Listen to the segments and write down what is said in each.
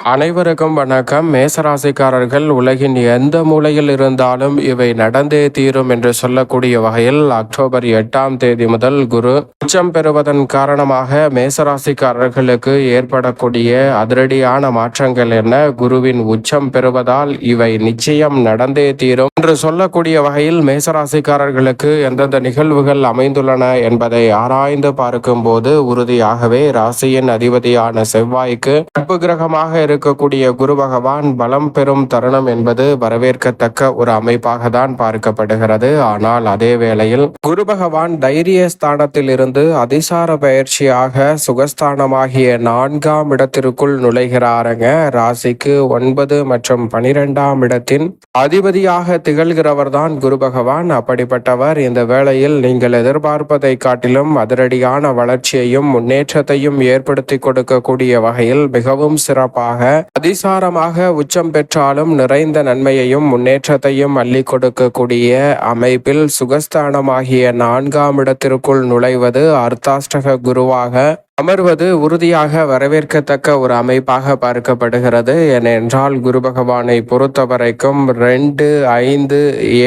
அனைவருக்கும் வணக்கம். மேசராசிக்காரர்கள் உலகின் எந்த மூலையில் இருந்தாலும் இவை நடந்தே தீரும் என்று சொல்லக்கூடிய வகையில் அக்டோபர் எட்டாம் தேதி முதல் குரு உச்சம் பெறுவதன் காரணமாக மேசராசிக்காரர்களுக்கு ஏற்படக்கூடிய அதிரடியான மாற்றங்கள் என்ன? குருவின் உச்சம் பெறுவதால் இவை நிச்சயம் நடந்தே தீரும் என்று சொல்லக்கூடிய வகையில் மேசராசிக்காரர்களுக்கு எந்தெந்த நிகழ்வுகள் அமைந்துள்ளன என்பதை ஆராய்ந்து பார்க்கும்போது உறுதியாகவே ராசியின் அதிபதியான செவ்வாய்க்கு நட்பு கிரகமாக இருக்கக்கூடிய குரு பகவான் பலம் பெறும் தருணம் என்பது வரவேற்கத்தக்க ஒரு அமைப்பாக தான் பார்க்கப்படுகிறது. ஆனால் அதே வேளையில் குரு பகவான் தைரிய ஸ்தானத்தில் இருந்து அதிசார பயிற்சியாக சுகஸ்தானமாகிய நான்காம் இடத்திற்குள் நுழைகிறாருங்க. ராசிக்கு ஒன்பது மற்றும் பனிரெண்டாம் இடத்தின் அதிபதியாக திகழ்கிறவர் தான் குரு பகவான். அப்படிப்பட்டவர் இந்த வேளையில் நீங்கள் எதிர்பார்ப்பதை காட்டிலும் அதிரடியான வளர்ச்சியையும் முன்னேற்றத்தையும் ஏற்படுத்தி கொடுக்கக்கூடிய வகையில் மிகவும் சிறப்பாக அதிசாரமாக உச்சம் பெற்றாலும் நிறைந்த நன்மையையும் முன்னேற்றத்தையும் அள்ளி கொடுக்கக்கூடிய அமைப்பில் சுகஸ்தானமாகிய நான்காம் இடத்திற்குள் நுழைவது அர்த்தாஷ்டக குருவாக அமர்வது உறுதியாக வரவேற்கத்தக்க ஒரு அமைப்பாக பார்க்கப்படுகிறது. ஏனென்றால் குரு பகவானை பொறுத்தவரைக்கும் ரெண்டு ஐந்து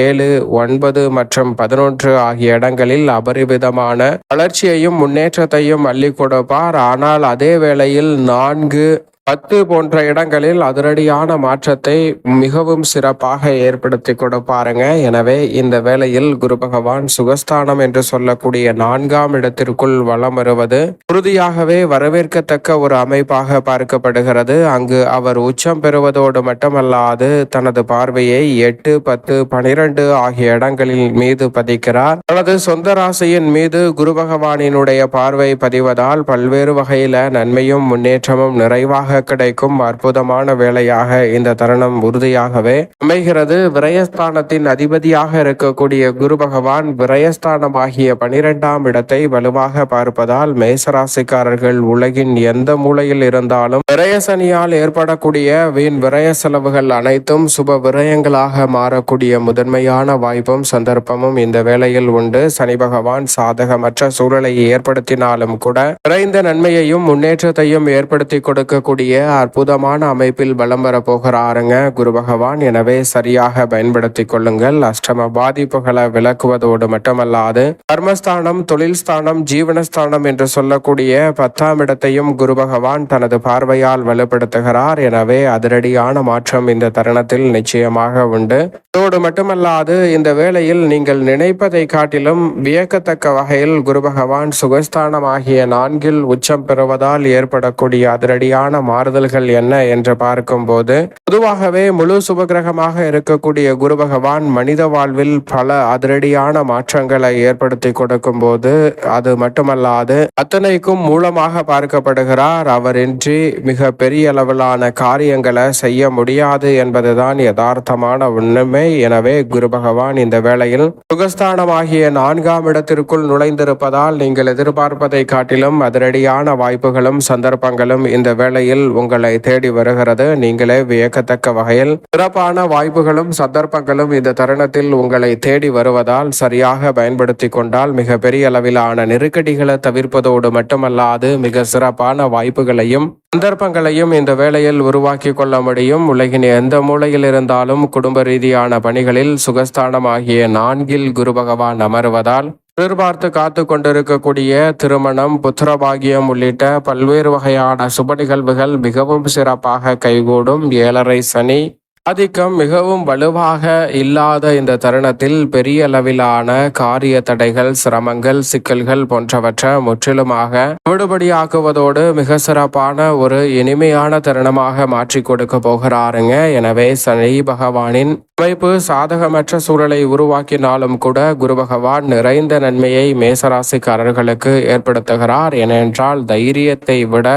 ஏழு ஒன்பது மற்றும் பதினொன்று ஆகிய இடங்களில் அபரிவிதமான வளர்ச்சியையும் முன்னேற்றத்தையும் அள்ளி கொடுப்பார். ஆனால் அதே வேளையில் நான்கு பத்து போன்ற இடங்களில் அதிரடியான மாற்றத்தை மிகவும் சிறப்பாக ஏற்படுத்தி கொடுப்பாருங்க எனவே இந்த வேளையில் குரு பகவான் சுகஸ்தானம் என்று சொல்லக்கூடிய நான்காம் இடத்திற்குள் வலம் வருவது உறுதியாகவே வரவேற்கத்தக்க ஒரு அமைப்பாக பார்க்கப்படுகிறது. அங்கு அவர் உச்சம் பெறுவதோடு மட்டுமல்லாது தனது பார்வையை எட்டு பத்து பனிரெண்டு ஆகிய இடங்களில் மீது பதிக்கிறார். தனது சொந்த ராசியின் மீது குரு பகவானினுடைய பார்வை பதிவதால் பல்வேறு வகையில நன்மையும் முன்னேற்றமும் நிறைவாக கிடைக்கும் அற்புதமான வேலையாக இந்த தருணம் உறுதியாகவே அமைகிறது. விரயஸ்தானத்தின் அதிபதியாக இருக்கக்கூடிய குரு பகவான் விரயஸ்தானமாகிய பனிரெண்டாம் இடத்தை வலுவாக பார்ப்பதால் மேசராசிக்காரர்கள் உலகின் எந்த மூலையில் இருந்தாலும் விரயசனியால் ஏற்படக்கூடிய வீண் விரய செலவுகள் அனைத்தும் சுப விரயங்களாக மாறக்கூடிய முதன்மையான வாய்ப்பும் சந்தர்ப்பமும் இந்த வேளையில் உண்டு. சனி பகவான் சாதகமற்ற சூழலை ஏற்படுத்தினாலும் கூட விரைந்த நன்மையையும் முன்னேற்றத்தையும் ஏற்படுத்தி கொடுக்கக்கூடிய தன்னுடைய அற்புதமான அமைப்பில் பலம் வர குரு பகவான் எனவே சரியாக பயன்படுத்திக் கொள்ளுங்கள். அஷ்டம பாதிப்புகளை விளக்குவதோடு மட்டுமல்லாது கர்மஸ்தானம் தொழில் ஸ்தானம் ஜீவனஸ்தானம் என்று சொல்லக்கூடிய பத்தாம் இடத்தையும் குரு பகவான் தனது பார்வையால் வலுப்படுத்துகிறார். எனவே அதிரடியான மாற்றம் இந்த தருணத்தில் நிச்சயமாக உண்டு. அதோடு மட்டுமல்லாது இந்த வேளையில் நீங்கள் நினைப்பதை காட்டிலும் வியக்கத்தக்க வகையில் குரு பகவான் சுகஸ்தானம் ஆகிய நான்கில் உச்சம் பெறுவதால் ஏற்படக்கூடிய அதிரடியான மாறுதல்கள் என்ன என்று பார்க்கும்போது பொதுவாகவே முழு சுபகிரகமாக இருக்கக்கூடிய குரு பகவான் மனித வாழ்வில் பல அதிரடியான மாற்றங்களை ஏற்படுத்தி கொடுக்கும் போது அது மட்டுமல்லாது அத்தனைக்கும் மூலமாக பார்க்கப்படுகிறார். அவரின்றி மிக பெரிய அளவிலான காரியங்களை செய்ய முடியாது என்பதுதான் யதார்த்தமான உண்மை. எனவே குரு பகவான் இந்த வேளையில் சுகஸ்தானமாகிய நான்காம் இடத்திற்குள் நுழைந்திருப்பதால் நீங்கள் எதிர்பார்ப்பதை காட்டிலும் அதிரடியான வாய்ப்புகளும் சந்தர்ப்பங்களும் இந்த வேளையில் உங்களை தேடி வருகிறது. நீங்களே வியக்கத்தக்க வகையில் சிறப்பான வாய்ப்புகளும் சந்தர்ப்பங்களும் இந்த தருணத்தில் உங்களை தேடி வருவதால் சரியாக பயன்படுத்தி கொண்டால் மிக பெரிய அளவிலான நெருக்கடிகளை தவிர்ப்பதோடு மட்டுமல்லாது மிக சிறப்பான வாய்ப்புகளையும் சந்தர்ப்பங்களையும் இந்த வேளையில் உருவாக்கி கொள்ள முடியும். உலகின் எந்த மூலையில் இருந்தாலும் குடும்ப ரீதியான பணிகளில் சுகஸ்தானமாகிய நான்கில் குரு பகவான் அமர்வதால் எதிர்பார்த்து காத்து கொண்டிருக்கக்கூடிய திருமணம் புத்திரபாகியம் உள்ளிட்ட பல்வேறு வகையான சுப நிகழ்வுகள் மிகவும் சிறப்பாக கைகூடும். ஏழரை சனி ஆதிக்கம் மிகவும் வலுவாக இல்லாத இந்த தருணத்தில் பெரிய அளவிலான காரிய தடைகள் சிரமங்கள் சிக்கல்கள் போன்றவற்றை முற்றிலுமாக விடுபடியாக்குவதோடு மிக சிறப்பான ஒரு இனிமையான தருணமாக மாற்றி கொடுக்க போகிறாருங்க. எனவே சனி பகவானின் அமைப்பு சாதகமற்ற சூழலை உருவாக்கினாலும் கூட குரு பகவான் நிறைந்த நன்மையை மேசராசிக்காரர்களுக்கு ஏற்படுத்துகிறார். ஏனென்றால் தைரியத்தை விட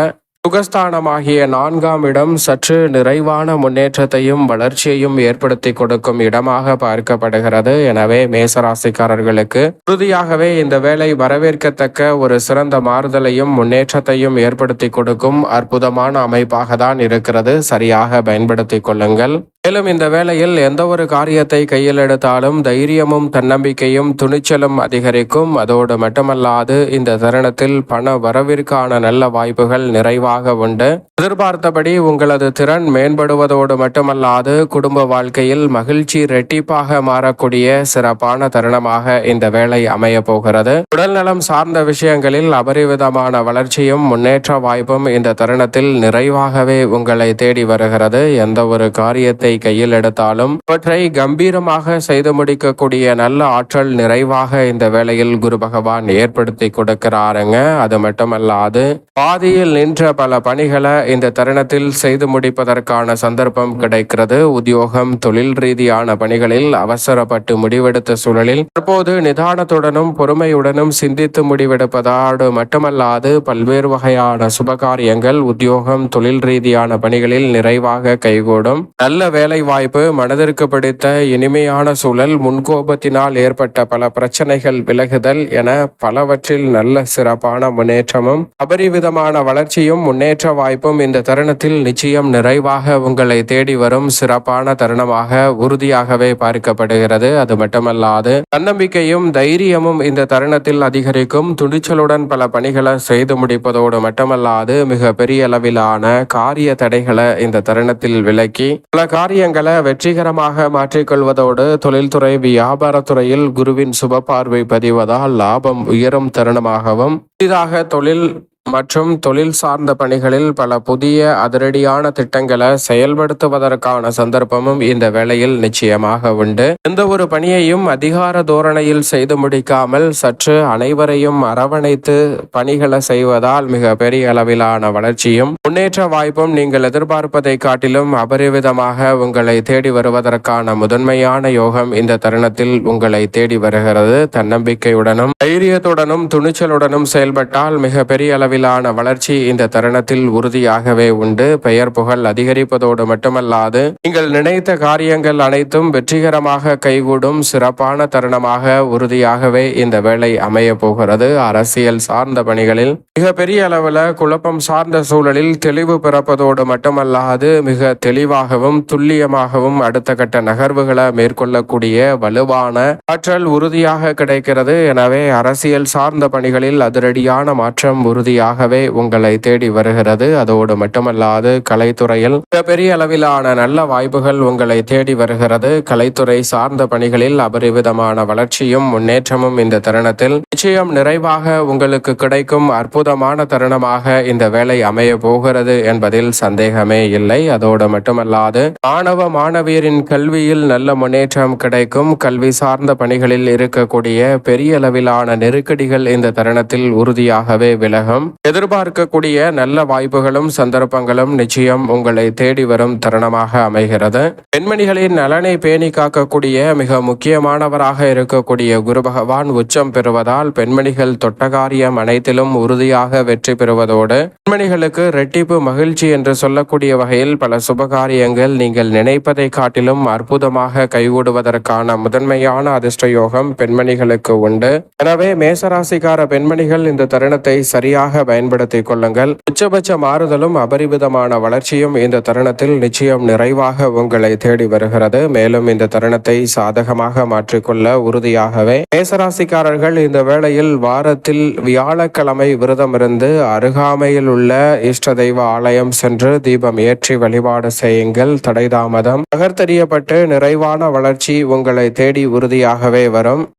சுகஸ்தானமாகிய நான்காம் இடம் சற்று நிறைவான முன்னேற்றத்தையும் வளர்ச்சியையும் ஏற்படுத்தி கொடுக்கும் இடமாக பார்க்கப்படுகிறது. எனவே மேசராசிக்காரர்களுக்கு உறுதியாகவே இந்த வேலை வரவேற்கத்தக்க ஒரு சிறந்த மாறுதலையும் முன்னேற்றத்தையும் ஏற்படுத்தி கொடுக்கும் அற்புதமான அமைப்பாக தான் இருக்கிறது. சரியாக பயன்படுத்திக் கொள்ளுங்கள். மேலும் இந்த வேளையில் எந்த ஒரு காரியத்தை கையில் எடுத்தாலும் தைரியமும் தன்னம்பிக்கையும் துணிச்சலும் அதிகரிக்கும். அதோடு மட்டுமல்லாது இந்த தருணத்தில் பண வரவிற்கான நல்ல வாய்ப்புகள் நிறைவாக உண்டு. எதிர்பார்த்தபடி உங்களது திறன் மேம்படுவதோடு மட்டுமல்லாது குடும்ப வாழ்க்கையில் மகிழ்ச்சி ரெட்டிப்பாக மாறக்கூடிய சிறப்பான தருணமாக இந்த வேலை அமைய போகிறது. உடல்நலம் சார்ந்த விஷயங்களில் அபரிவிதமான வளர்ச்சியும் முன்னேற்ற வாய்ப்பும் இந்த தருணத்தில் நிறைவாகவே உங்களை தேடி வருகிறது. எந்த ஒரு காரியத்தை கையில் எடுத்தாலும் அவற்றை கம்பீரமாக செய்து முடிக்கக்கூடிய நல்ல ஆற்றல் நிறைவாக இந்த வேளையில் குரு பகவான் ஏற்படுத்தி கொடுக்கிறாருங்க. அது மட்டுமல்லாது பாதியில் நின்ற பல பணிகளை இந்த தருணத்தில் செய்து முடிப்பதற்கான சந்தர்ப்பம் கிடைக்கிறது. உத்தியோகம் தொழில் ரீதியான பணிகளில் அவசரப்பட்டு முடிவெடுத்த சூழலில் தற்போது நிதானத்துடனும் பொறுமையுடனும் சிந்தித்து முடிவெடுப்பதோடு மட்டுமல்லாது பல்வேறு வகையான சுபகாரியங்கள் உத்தியோகம் தொழில் ரீதியான பணிகளில் நிறைவாக கைகூடும். நல்ல வேலை வாய்ப்பு மனதிற்கு பிடித்த இனிமையான சூழல் முன்கோபத்தினால் ஏற்பட்ட பல பிரச்சனைகள் விலகுதல் என பலவற்றில் நல்ல சிறப்பான முன்னேற்றமும் அபரிவிதமான வளர்ச்சியும் முன்னேற்ற வாய்ப்பும் இந்த தருணத்தில் நிச்சயம் நிறைவாக உங்களை தேடி வரும் சிறப்பான தருணமாக உறுதியாகவே பார்க்கப்படுகிறது. அது மட்டுமல்லாது தன்னம்பிக்கையும் தைரியமும் இந்த தருணத்தில் அதிகரிக்கும். துணிச்சலுடன் பல பணிகளை செய்து முடிப்பதோடு மட்டுமல்லாது மிக பெரிய அளவிலான காரிய தடைகளை இந்த தருணத்தில் விலக்கி பல காரியங்களை வெற்றிகரமாக மாற்றிக்கொள்வதோடு தொழில்துறை வியாபாரத்துறையில் குருவின் சுப பார்வை பதிவதால் லாபம் உயரும் தருணமாகவும் புதிதாக தொழில் மற்றும் தொழில் சார்ந்த பணிகளில் பல புதிய அதிரடியான திட்டங்களை செயல்படுத்துவதற்கான சந்தர்ப்பமும் இந்த வேளையில் நிச்சயமாக உண்டு. எந்த ஒரு பணியையும் அதிகார தோரணையில் செய்து முடிக்காமல் சற்று அனைவரையும் அரவணைத்து பணிகளை செய்வதால் மிக பெரிய அளவிலான வளர்ச்சியும் முன்னேற்ற வாய்ப்பும் நீங்கள் எதிர்பார்ப்பதை காட்டிலும் அபரிவிதமாக உங்களை தேடி வருவதற்கான முதன்மையான யோகம் இந்த தருணத்தில் உங்களை தேடி வருகிறது. தன்னம்பிக்கையுடனும் தைரியத்துடனும் துணிச்சலுடனும் செயல்பட்டால் மிக பெரிய அளவில் அளவிலான வளர்ச்சி இந்த தருணத்தில் உறுதியாகவே உண்டு. பெயர் புகழ் அதிகரிப்பதோடு மட்டுமல்லாது நீங்கள் நினைத்த காரியங்கள் அனைத்தும் வெற்றிகரமாக கைகூடும் சிறப்பான தருணமாக உறுதியாகவே இந்த வேலை அமைய போகிறது. அரசியல் சார்ந்த பணிகளில் மிக பெரிய அளவில் குழப்பம் சார்ந்த சூழலில் தெளிவு பிறப்பதோடு மட்டுமல்லாது மிக தெளிவாகவும் துல்லியமாகவும் அடுத்த கட்ட நகர்வுகளை மேற்கொள்ளக்கூடிய வலுவான ஆற்றல் உறுதியாக கிடைக்கிறது. எனவே அரசியல் சார்ந்த பணிகளில் அதிரடியான மாற்றம் உறுதியாக வழியாகவே உங்களை தேடி வருகிறது. அதோடு மட்டுமல்லாது கலைத்துறையில் மிகப்பெரிய அளவிலான நல்ல வாய்ப்புகள் உங்களை தேடி வருகிறது. கலைத்துறை சார்ந்த பணிகளில் அபரிவிதமான வளர்ச்சியும் முன்னேற்றமும் இந்த தருணத்தில் நிச்சயம் நிறைவாக உங்களுக்கு கிடைக்கும் அற்புதமான தருணமாக இந்த வேலை அமைய போகிறது என்பதில் சந்தேகமே இல்லை. அதோடு மட்டுமல்லாது மாணவ மாணவியரின் கல்வியில் நல்ல முன்னேற்றம் கிடைக்கும். கல்வி சார்ந்த பணிகளில் இருக்கக்கூடிய பெரிய அளவிலான நெருக்கடிகள் இந்த தருணத்தில் உறுதியாகவே விலகும். எதிர்பார்க்கக்கூடிய நல்ல வாய்ப்புகளும் சந்தர்ப்பங்களும் நிச்சயம் உங்களை தேடி வரும் தருணமாக அமைகிறது. பெண்மணிகளின் நலனை பேணி காக்கக்கூடிய மிக முக்கியமானவராக இருக்கக்கூடிய குரு பகவான் உச்சம் பெறுவதால் பெண்மணிகள் தொட்டகாரியம் அனைத்திலும் உறுதியாக வெற்றி பெறுவதோடு பெண்மணிகளுக்கு ரெட்டிப்பு மகிழ்ச்சி என்று சொல்லக்கூடிய வகையில் பல சுபகாரியங்கள் நீங்கள் நினைப்பதை காட்டிலும் அற்புதமாக கைகூடுவதற்கான முதன்மையான அதிர்ஷ்ட யோகம் பெண்மணிகளுக்கு உண்டு. எனவே மேசராசிக்கார பெண்மணிகள் இந்த தருணத்தை சரியாக பயன்படுத்திக் கொள்ளுங்கள். உச்சபட்ச மாறுதலும் அபரிவிதமான வளர்ச்சியும் இந்த தருணத்தில் நிச்சயம் நிறைவாக உங்களை தேடி வருகிறது. மேலும் இந்த தருணத்தை சாதகமாக மாற்றிக்கொள்ள உறுதியாகவே மேசராசிக்காரர்கள் இந்த வேளையில் வாரத்தில் வியாழக்கிழமை விரதமிருந்து அருகாமையில் உள்ள இஷ்ட தெய்வ ஆலயம் சென்று தீபம் ஏற்றி வழிபாடு செய்யுங்கள். தடை தாமதம் நகர்த்தறியப்பட்டு நிறைவான வளர்ச்சி உங்களை தேடி உறுதியாகவே வரும்.